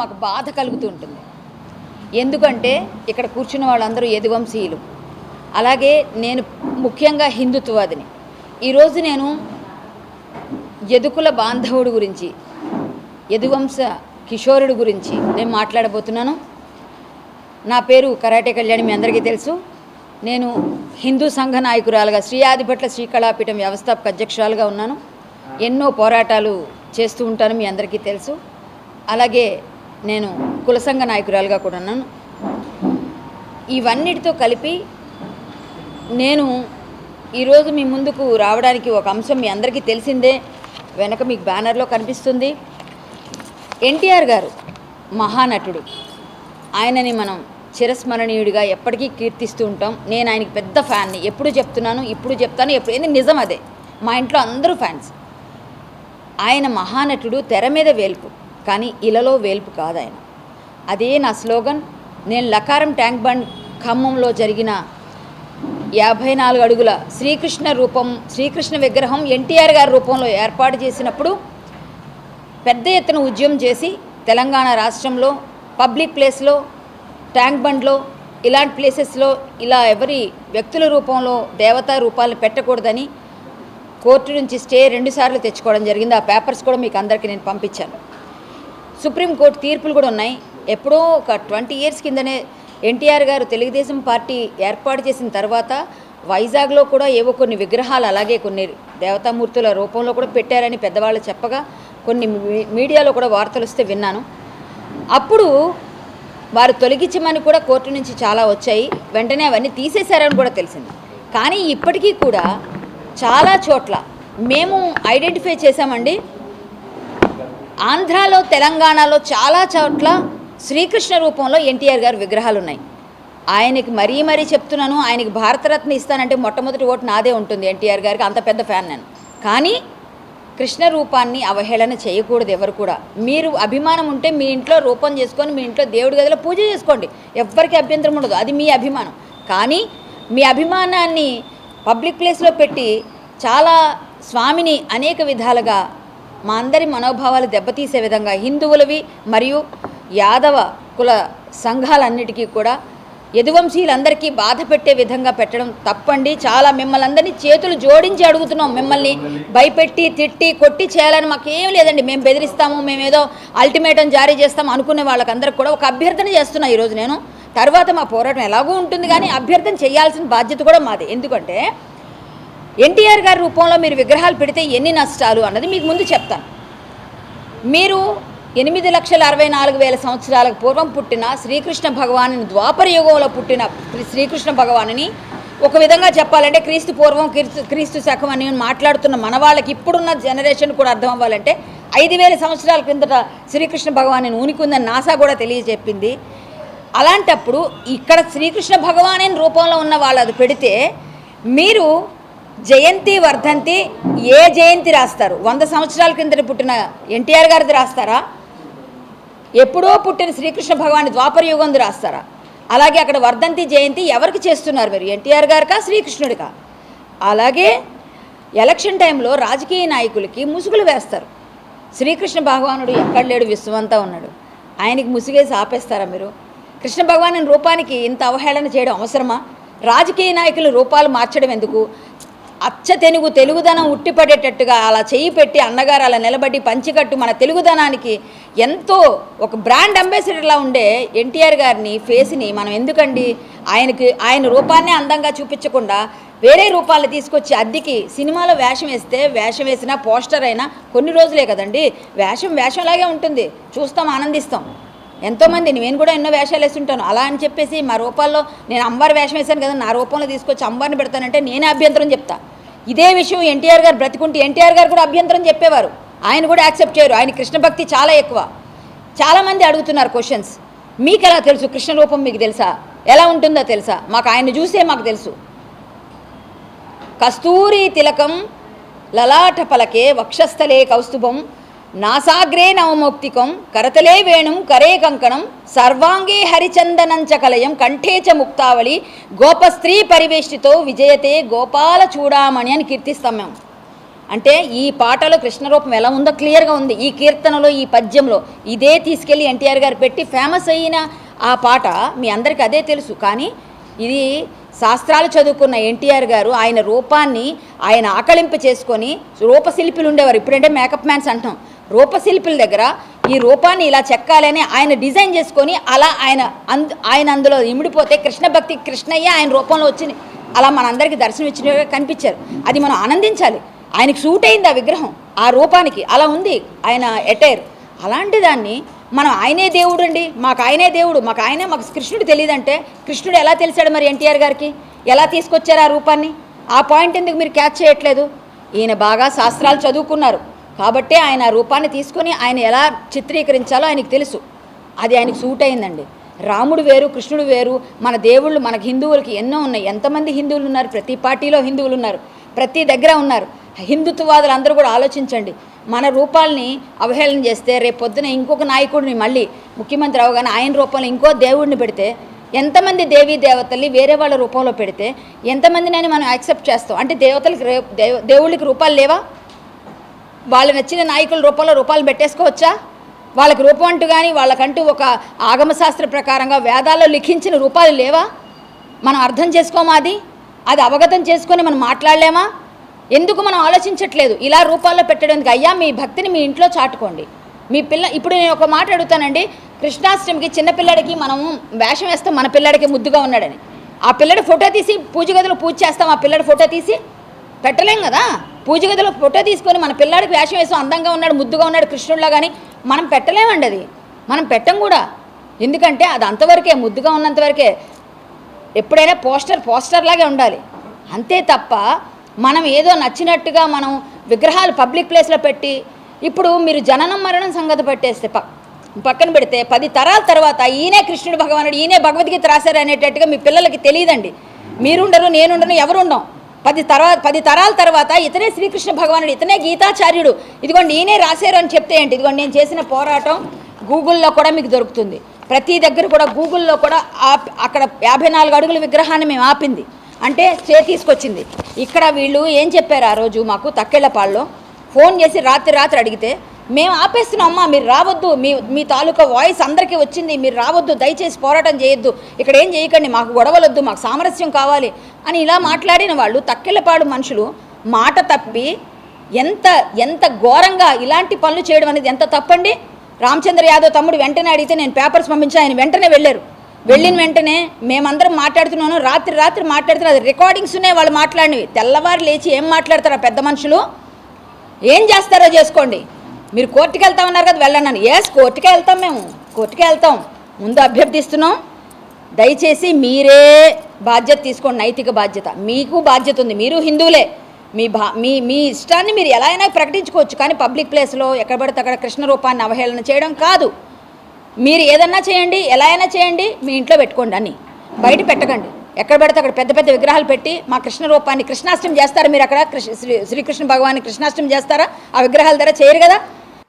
మాకు బాధ కలుగుతూ ఉంటుంది ఎందుకంటే ఇక్కడ కూర్చున్న వాళ్ళందరూ యదువంశీయులు. అలాగే నేను ముఖ్యంగా హిందుత్వవాదిని. ఈరోజు నేను యదుకుల బాంధవుడు గురించి యదువంశ కిషోరుడు గురించి నేను మాట్లాడబోతున్నాను. నా పేరు కరాటే కళ్యాణి మీ అందరికీ తెలుసు. నేను హిందూ సంఘ నాయకురాలుగా శ్రీ ఆదిపట్ల శ్రీకళాపీఠం వ్యవస్థాపక అధ్యక్షురాలుగా ఉన్నాను. ఎన్నో పోరాటాలు చేస్తూ ఉంటాను మీ అందరికీ తెలుసు. అలాగే నేను కులసంగ నాయకురాలుగా కూడా ఉన్నాను. ఇవన్నిటితో కలిపి నేను ఈరోజు మీ ముందుకు రావడానికి ఒక అంశం మీ అందరికీ తెలిసిందే. వెనక మీకు బ్యానర్లో కనిపిస్తుంది. ఎన్టీఆర్ గారు మహానటుడు. ఆయనని మనం చిరస్మరణీయుడిగా ఎప్పటికీ కీర్తిస్తూ ఉంటాం. నేను ఆయనకి పెద్ద ఫ్యాన్ని. ఎప్పుడు చెప్తున్నాను ఇప్పుడు చెప్తాను ఎప్పుడు ఏంది? నిజం అదే. మా ఇంట్లో అందరూ ఫ్యాన్స్. ఆయన మహానటుడు తెర మీద వేల్పు కానీ ఇలలో వేల్పు కాదు ఆయన అదే నా స్లోగన్ నేను లకారం ట్యాంక్ బండ్ ఖమ్మంలో జరిగిన యాభై నాలుగు అడుగుల శ్రీకృష్ణ రూపం శ్రీకృష్ణ విగ్రహం ఎన్టీఆర్ గారి రూపంలో ఏర్పాటు చేసినప్పుడు పెద్ద ఎత్తున ఉద్యమం చేసి తెలంగాణ రాష్ట్రంలో పబ్లిక్ ప్లేస్లో ట్యాంక్ బండ్లో ఇలాంటి ప్లేసెస్లో ఇలా ఎవరి వ్యక్తుల రూపంలో దేవతా రూపాలను పెట్టకూడదని కోర్టు నుంచి స్టే రెండుసార్లు తెచ్చుకోవడం జరిగింది. ఆ పేపర్స్ కూడా మీకు అందరికీ నేను పంపించాను. సుప్రీంకోర్టు తీర్పులు కూడా ఉన్నాయి. ఎప్పుడో ఒక ట్వంటీ ఇయర్స్ కిందనే ఎన్టీఆర్ గారు తెలుగుదేశం పార్టీ ఏర్పాటు చేసిన తర్వాత వైజాగ్లో కూడా ఏవో కొన్ని విగ్రహాలు అలాగే కొన్ని దేవతామూర్తుల రూపంలో కూడా పెట్టారని పెద్దవాళ్ళు చెప్పగా కొన్ని మీడియాలో కూడా వార్తలు వస్తే విన్నాను. అప్పుడు వారు తొలగించమని కూడా కోర్టు నుంచి చాలా వచ్చాయి. వెంటనే అవన్నీ తీసేశారని కూడా తెలిసింది. కానీ ఇప్పటికీ కూడా చాలా చోట్ల మేము ఐడెంటిఫై చేశామండి. ఆంధ్రాలో తెలంగాణలో చాలా చోట్ల శ్రీకృష్ణ రూపంలో ఎన్టీఆర్ గారు విగ్రహాలు ఉన్నాయి ఆయనకి మరీ మరీ చెప్తున్నాను ఆయనకి భారతరత్న ఇస్తానంటే మొట్టమొదటి ఓటు నాదే ఉంటుంది ఎన్టీఆర్ గారికి అంత పెద్ద ఫ్యాన్ నేను. కానీ కృష్ణ రూపాన్ని అవహేళన చేయకూడదు ఎవరు కూడా. మీరు అభిమానం ఉంటే మీ ఇంట్లో రూపం చేసుకొని మీ ఇంట్లో దేవుడి గదిలో పూజ చేసుకోండి. ఎవ్వరికి అభ్యంతరం ఉండదు. అది మీ అభిమానం. కానీ మీ అభిమానాన్ని పబ్లిక్ ప్లేస్లో పెట్టి చాలా స్వామిని అనేక విధాలుగా మా అందరి మనోభావాలు దెబ్బతీసే విధంగా హిందువులవి మరియు యాదవ కుల సంఘాలన్నిటికీ కూడా యదువంశీయులందరికీ బాధ పెట్టే విధంగా పెట్టడం తప్పండి. చాలా మిమ్మల్ని అందరినీ చేతులు జోడించి అడుగుతున్నాం మిమ్మల్ని భయపెట్టి తిట్టి కొట్టి చేయాలని మాకేం లేదండి. మేము బెదిరిస్తాము మేము ఏదో అల్టిమేటం జారీ చేస్తాం అనుకునే వాళ్ళకందరికి కూడా ఒక అభ్యర్థన చేస్తున్నా ఈరోజు నేను. తర్వాత మా పోరాటం ఎలాగూ ఉంటుంది కానీ అభ్యర్థన చేయాల్సిన బాధ్యత కూడా మాది. ఎందుకంటే ఎన్టీఆర్ గారి రూపంలో మీరు విగ్రహాలు పెడితే ఎన్ని నష్టాలు అన్నది మీకు ముందు చెప్తాను. మీరు ఎనిమిది లక్షల అరవై నాలుగు వేల సంవత్సరాలకు పూర్వం పుట్టిన శ్రీకృష్ణ భగవాను ద్వాపర యుగంలో పుట్టిన శ్రీ- శ్రీకృష్ణ భగవానుని ఒక విధంగా చెప్పాలంటే క్రీస్తు పూర్వం క్రీస్తు క్రీస్తు శకం అని మాట్లాడుతున్న మన వాళ్ళకి ఇప్పుడున్న జనరేషన్ కూడా అర్థం అవ్వాలంటే ఐదు వేల సంవత్సరాల క్రిందట శ్రీకృష్ణ భగవాను ఊనికుందని నాసా కూడా తెలియజెప్పింది. అలాంటప్పుడు ఇక్కడ శ్రీకృష్ణ భగవాన్ రూపంలో ఉన్న వాళ్ళు అది పెడితే మీరు జయంతి వర్ధంతి ఏ జయంతి రాస్తారు? వంద సంవత్సరాల కిందట పుట్టిన ఎన్టీఆర్ గారిది రాస్తారా? ఎప్పుడో పుట్టిన శ్రీకృష్ణ భగవాన్ ద్వాపర యుగంది రాస్తారా? అలాగే అక్కడ వర్ధంతి జయంతి ఎవరికి చేస్తున్నారు మీరు? ఎన్టీఆర్ గారికా శ్రీకృష్ణుడికా? అలాగే ఎలక్షన్ టైంలో రాజకీయ నాయకులకి ముసుగులు వేస్తారు. శ్రీకృష్ణ భగవానుడు ఎక్కడ లేడు? విశ్వమంతా ఉన్నాడు. ఆయనకి ముసుగేసి ఆపేస్తారా మీరు? కృష్ణ భగవాన్ రూపానికి ఇంత అవహేళన చేయడం అవసరమా? రాజకీయ నాయకుల రూపాలు మార్చడం ఎందుకు? అచ్చ తెలుగు తెలుగుదనం ఉట్టిపడేటట్టుగా అలా చేయి పెట్టి అన్నగారు అలా నిలబడి పంచికట్టు మన తెలుగుదనానికి ఎంతో ఒక బ్రాండ్ అంబాసిడర్లా ఉండే ఎన్టీఆర్ గారిని ఫేస్ని మనం ఎందుకండి? ఆయనకి ఆయన రూపాన్నే అందంగా చూపించకుండా వేరే రూపాలు తీసుకొచ్చి అద్దెకి సినిమాలో వేషం వేస్తే వేషం వేసినా పోస్టర్ అయినా కొన్ని రోజులే కదండి. వేషం వేషంలాగే ఉంటుంది. చూస్తాం ఆనందిస్తాం. ఎంతోమంది నేను కూడా ఎన్నో వేషాలు వేస్తుంటాను అలా అని చెప్పేసి మా రూపాల్లో నేను అమ్మవారి వేషం వేశాను కదా నా రూపంలో తీసుకొచ్చి అమ్మవారిని పెడతానంటే నేనే అభ్యంతరం చెప్తా. ఇదే విషయం ఎన్టీఆర్ గారు బ్రతికుంటే ఎన్టీఆర్ గారు కూడా అభ్యంతరం చెప్పేవారు. ఆయన కూడా యాక్సెప్ట్ చేయరు. ఆయన కృష్ణ భక్తి చాలా ఎక్కువ. చాలామంది అడుగుతున్నారు క్వశ్చన్స్. మీకు ఎలా తెలుసు? కృష్ణ రూపం మీకు తెలుసా? ఎలా ఉంటుందో తెలుసా? మాకు ఆయన చూసే మాకు తెలుసు. కస్తూరి తిలకం లలాట పలకే వక్షస్థలే కౌస్తుభం నాసాగ్రే నవమౌక్తికం కరతలే వేణుం కరే కంకణం సర్వాంగే హరిచందనంచ కలయం కంఠే చ ముక్తావళి గోపస్త్రీ పరివేష్టితో విజయతే గోపాల చూడామణి అని కీర్తిస్తాం మేము. అంటే ఈ పాటలో కృష్ణ రూపం ఎలా ఉందో క్లియర్గా ఉంది. ఈ కీర్తనలో ఈ పద్యంలో ఇదే తీసుకెళ్ళి ఎన్టీఆర్ గారు పెట్టి ఫేమస్ అయిన ఆ పాట మీ అందరికీ అదే తెలుసు. కానీ ఇది శాస్త్రాలు చదువుకున్న ఎన్టీఆర్ గారు ఆయన రూపాన్ని ఆయన ఆకలింపు చేసుకొని రూపశిల్పులు ఉండేవారు ఇప్పుడంటే మేకప్ మ్యాన్స్ అంటాం. రూపశిల్పుల దగ్గర ఈ రూపాన్ని ఇలా చెక్కాలని ఆయన డిజైన్ చేసుకొని అలా ఆయన అంద ఆయన అందులో ఇమిడిపోతే కృష్ణ భక్తి కృష్ణయ్య ఆయన రూపంలో వచ్చి అలా మనందరికీ దర్శనం ఇచ్చినట్టుగా కనిపించారు. అది మనం ఆనందించాలి. ఆయనకి సూట్ అయింది ఆ విగ్రహం. ఆ రూపానికి అలా ఉంది ఆయన ఎటైర్. అలాంటి దాన్ని మనం ఆయనే దేవుడు అండి. మాకు ఆయనే దేవుడు. మాకు ఆయనే మాకు కృష్ణుడు తెలియదంటే కృష్ణుడు ఎలా తెలిసాడు మరి ఎన్టీఆర్ గారికి? ఎలా తీసుకొచ్చారు ఆ రూపాన్ని? ఆ పాయింట్ ఎందుకు మీరు క్యాచ్ చేయట్లేదు? ఈయన బాగా శాస్త్రాలు చదువుకున్నారు. కాబట్టే ఆయన రూపాన్ని తీసుకొని ఆయన ఎలా చిత్రీకరించాలో ఆయనకు తెలుసు. అది ఆయనకు సూట్ అయిందండి. రాముడు వేరు కృష్ణుడు వేరు మన దేవుళ్ళు మనకు హిందువులకి ఎన్నో ఉన్నాయి. ఎంతమంది హిందువులు ఉన్నారు? ప్రతి పార్టీలో హిందువులు ఉన్నారు. ప్రతి దగ్గర ఉన్నారు. హిందుత్వవాదులు అందరూ కూడా ఆలోచించండి. మన రూపాల్ని అవహేళన చేస్తే రేపు పొద్దున ఇంకొక నాయకుడిని మళ్ళీ ముఖ్యమంత్రి అవగానే ఆయన రూపంలో ఇంకో దేవుడిని పెడితే ఎంతమంది దేవీ దేవతల్ని వేరే వాళ్ళ రూపంలో పెడితే ఎంతమందినని మనం యాక్సెప్ట్ చేస్తాం. అంటే దేవతలకి రే దేవుళ్ళకి రూపాలు లేవా? వాళ్ళు నచ్చిన నాయకుల రూపంలో రూపాలు పెట్టేసుకోవచ్చా? వాళ్ళకి రూపం అంటూ కానీ వాళ్ళకంటూ ఒక ఆగమశాస్త్ర ప్రకారంగా వేదాల్లో లిఖించిన రూపాలు లేవా? మనం అర్థం చేసుకోమా అది? అది అవగతం చేసుకొని మనం మాట్లాడలేమా? ఎందుకు మనం ఆలోచించట్లేదు? ఇలా రూపాల్లో పెట్టడానికి అయ్యా మీ భక్తిని మీ ఇంట్లో చాటుకోండి. మీ పిల్ల ఇప్పుడు నేను ఒక మాట అడుగుతానండి. కృష్ణాష్టమికి చిన్నపిల్లడికి మనం వేషం వేస్తాం మన పిల్లడికి ముద్దుగా ఉన్నాడని. ఆ పిల్లడి ఫోటో తీసి పూజ గదిలో పూజ చేస్తాం ఆ పిల్లడి ఫోటో తీసి పెట్టలేం కదా? పూజ గదిలో ఫోటో తీసుకొని మన పిల్లాడికి వేషం వేసాం అందంగా ఉన్నాడు ముద్దుగా ఉన్నాడు కృష్ణుడిలా కానీ మనం పెట్టలేమండి అది. మనం పెట్టం కూడా. ఎందుకంటే అది అంతవరకే ముద్దుగా ఉన్నంతవరకే ఎప్పుడైనా పోస్టర్ పోస్టర్ లాగే ఉండాలి. అంతే తప్ప మనం ఏదో నచ్చినట్టుగా మనం విగ్రహాలు పబ్లిక్ ప్లేస్లో పెట్టి ఇప్పుడు మీరు జననం మరణం సంగతి పెట్టేస్తే ప పక్కన పెడితే పది తరాల తర్వాత ఈయనే కృష్ణుడు భగవానుడు ఈయనే భగవద్గీత రాశారు అనేటట్టుగా మీ పిల్లలకి తెలియదండి. మీరుండరు నేనుండను ఎవరుండం పది తర్వాత పది తరాల తర్వాత ఇతనే శ్రీకృష్ణ భగవానుడు ఇతనే గీతాచార్యుడు. ఇదిగోండి ఈయనే రాశారు అని చెప్తే ఏంటి? ఇదిగోండి నేను చేసిన పోరాటం గూగుల్లో కూడా మీకు దొరుకుతుంది. ప్రతి దగ్గర కూడా గూగుల్లో కూడా ఆప్ అక్కడ యాభై నాలుగు అడుగుల విగ్రహాన్ని మేము ఆపింది. అంటే స్టే తీసుకొచ్చింది. ఇక్కడ వీళ్ళు ఏం చెప్పారు ఆ రోజు మాకు తక్కెళ్ళపాళ్ళలో ఫోన్ చేసి రాత్రి రాత్రి అడిగితే మేము ఆపేస్తున్నాం అమ్మా మీరు రావద్దు. మీ మీ తాలూకా వాయిస్ అందరికీ వచ్చింది. మీరు రావద్దు దయచేసి పోరాటం చేయొద్దు. ఇక్కడ ఏం చేయకండి మాకు గొడవలొద్దు మాకు సామరస్యం కావాలి అని ఇలా మాట్లాడిన వాళ్ళు తక్కెళ్ళపాడు మనుషులు మాట తప్పి ఎంత ఎంత ఘోరంగా ఇలాంటి పనులు చేయడం అనేది ఎంత తప్పండి? రామచంద్ర యాదవ్ తమ్ముడు వెంటనే అడిగితే నేను పేపర్స్ పంపించి ఆయన వెంటనే వెళ్ళారు. వెళ్ళిన వెంటనే మేమందరం మాట్లాడుతున్నాను రాత్రి రాత్రి మాట్లాడుతున్నారు. అది రికార్డింగ్స్ ఉన్నాయి వాళ్ళు మాట్లాడినవి. తెల్లవారు లేచి ఏం మాట్లాడతారు పెద్ద మనుషులు? ఏం చేస్తారో చేసుకోండి. మీరు కోర్టుకి వెళ్తామన్నారు కదా వెళ్ళండి ఎస్ కోర్టుకే వెళ్తాం మేము. కోర్టుకే వెళ్తాం. ముందు అభ్యర్థిస్తున్నాం. దయచేసి మీరే బాధ్యత తీసుకోండి నైతిక బాధ్యత. మీకు బాధ్యత ఉంది. మీరు హిందువులే. మీ భా మీ మీ ఇష్టాన్ని మీరు ఎలా అయినా ప్రకటించుకోవచ్చు కానీ పబ్లిక్ ప్లేస్లో ఎక్కడ పడితే అక్కడ కృష్ణ రూపాన్ని అవహేళన చేయడం కాదు. మీరు ఏదన్నా చేయండి ఎలా అయినా చేయండి మీ ఇంట్లో పెట్టుకోండి అని బయట పెట్టకండి. ఎక్కడ పడితే అక్కడ పెద్ద పెద్ద విగ్రహాలు పెట్టి మా కృష్ణ రూపాన్ని కృష్ణాష్టమి చేస్తారా మీరు అక్కడ? కృష్ణ శ్రీ శ్రీకృష్ణ భగవాన్ని కృష్ణాష్టమి చేస్తారా? ఆ విగ్రహాల ధర చేయరు కదా?